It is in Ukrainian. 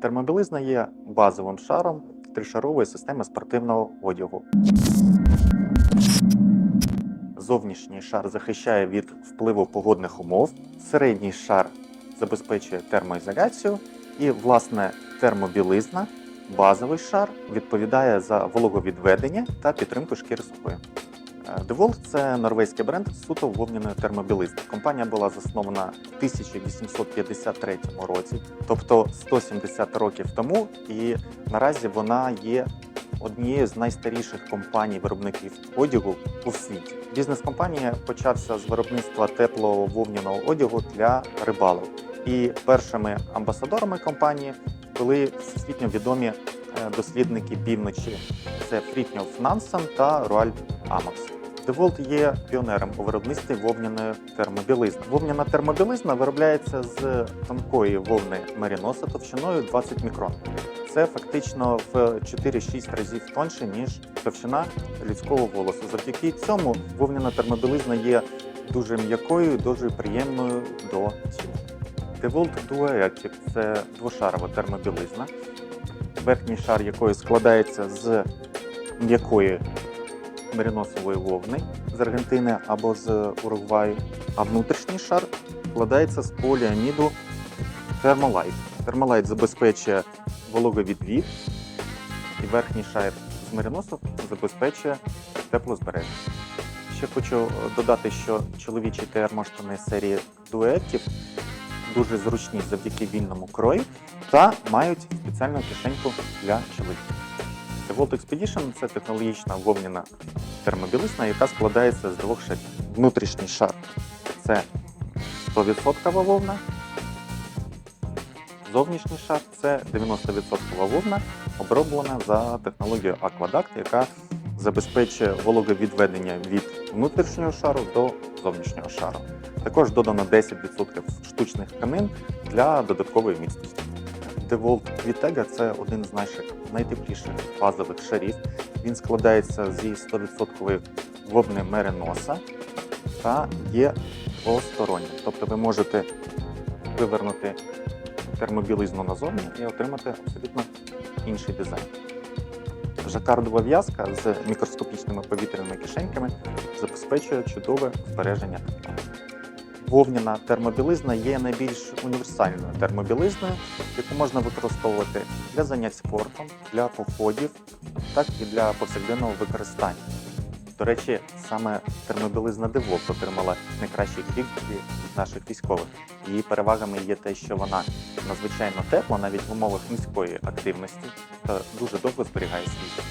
Термобілизна є базовим шаром тришарової системи спортивного одягу. Зовнішній шар захищає від впливу погодних умов, середній шар забезпечує термоізоляцію, і, власне, термобілизна, базовий шар, відповідає за вологовідведення та підтримку шкіри сухої. Е, DeWalt – це норвезький бренд суто вовняної термобілизни. Компанія була заснована в 1853 році, тобто 170 років тому, і наразі вона є однією з найстаріших компаній виробників одягу у світі. Бізнес компанії почався з виробництва теплого вовняного одягу для рибалок. І першими амбасадорами компанії були всесвітньо відомі е, дослідники півночі. Це Фрітньоф Нансен та Руальд Амакс. DeWalt є піонером у виробництві вовняної термобілизни. Вовняна термобілизна виробляється з тонкої вовни меріноса товщиною 20 мікрон. Це фактично в 4-6 разів тоньше, ніж товщина людського волосу. Завдяки цьому вовняна термобілизна є дуже м'якою, дуже приємною до тіла. DeWalt Duo – це двошарова термобілизна, верхній шар якої складається з м'якої мериносової вовни з Аргентини або з Уругваю, а внутрішній шар складається з поліаміду Thermalite. Thermalite забезпечує вологовідвід, і верхній шар з мериносу забезпечує теплозбереження. Ще хочу додати, що чоловічі термоштани серії Duetiv дуже зручні завдяки вільному крою та мають спеціальну кишеньку для чоловіків. DeWalt Expedition це технологічна вовняна термобілизна, яка складається з двох шарів. Внутрішній шар це 100% вовна, зовнішній шар це 90% вовна, оброблена за технологією Aquaduct, яка забезпечує вологовідведення від внутрішнього шару до зовнішнього шару. Також додано 10% штучних тканин для додаткової міцності. DeWalt Vitega – це один з наших найтепліших базових шарів. Він складається зі 100% вовни мериноса та є двостороннім. Тобто ви можете вивернути термобілизну назовні і отримати абсолютно інший дизайн. Жакардова в'язка з мікроскопічними повітряними кишеньками забезпечує чудове збереження тепла. Вовняна термобілизна є найбільш універсальною термобілизною, яку можна використовувати для занять спортом, для походів, так і для повсякденного використання. До речі, саме термобілизна DeWalt отримала найкращі відгуки від наших військових. Її перевагами є те, що вона надзвичайно тепла навіть в умовах низької активності та дуже довго зберігає світло.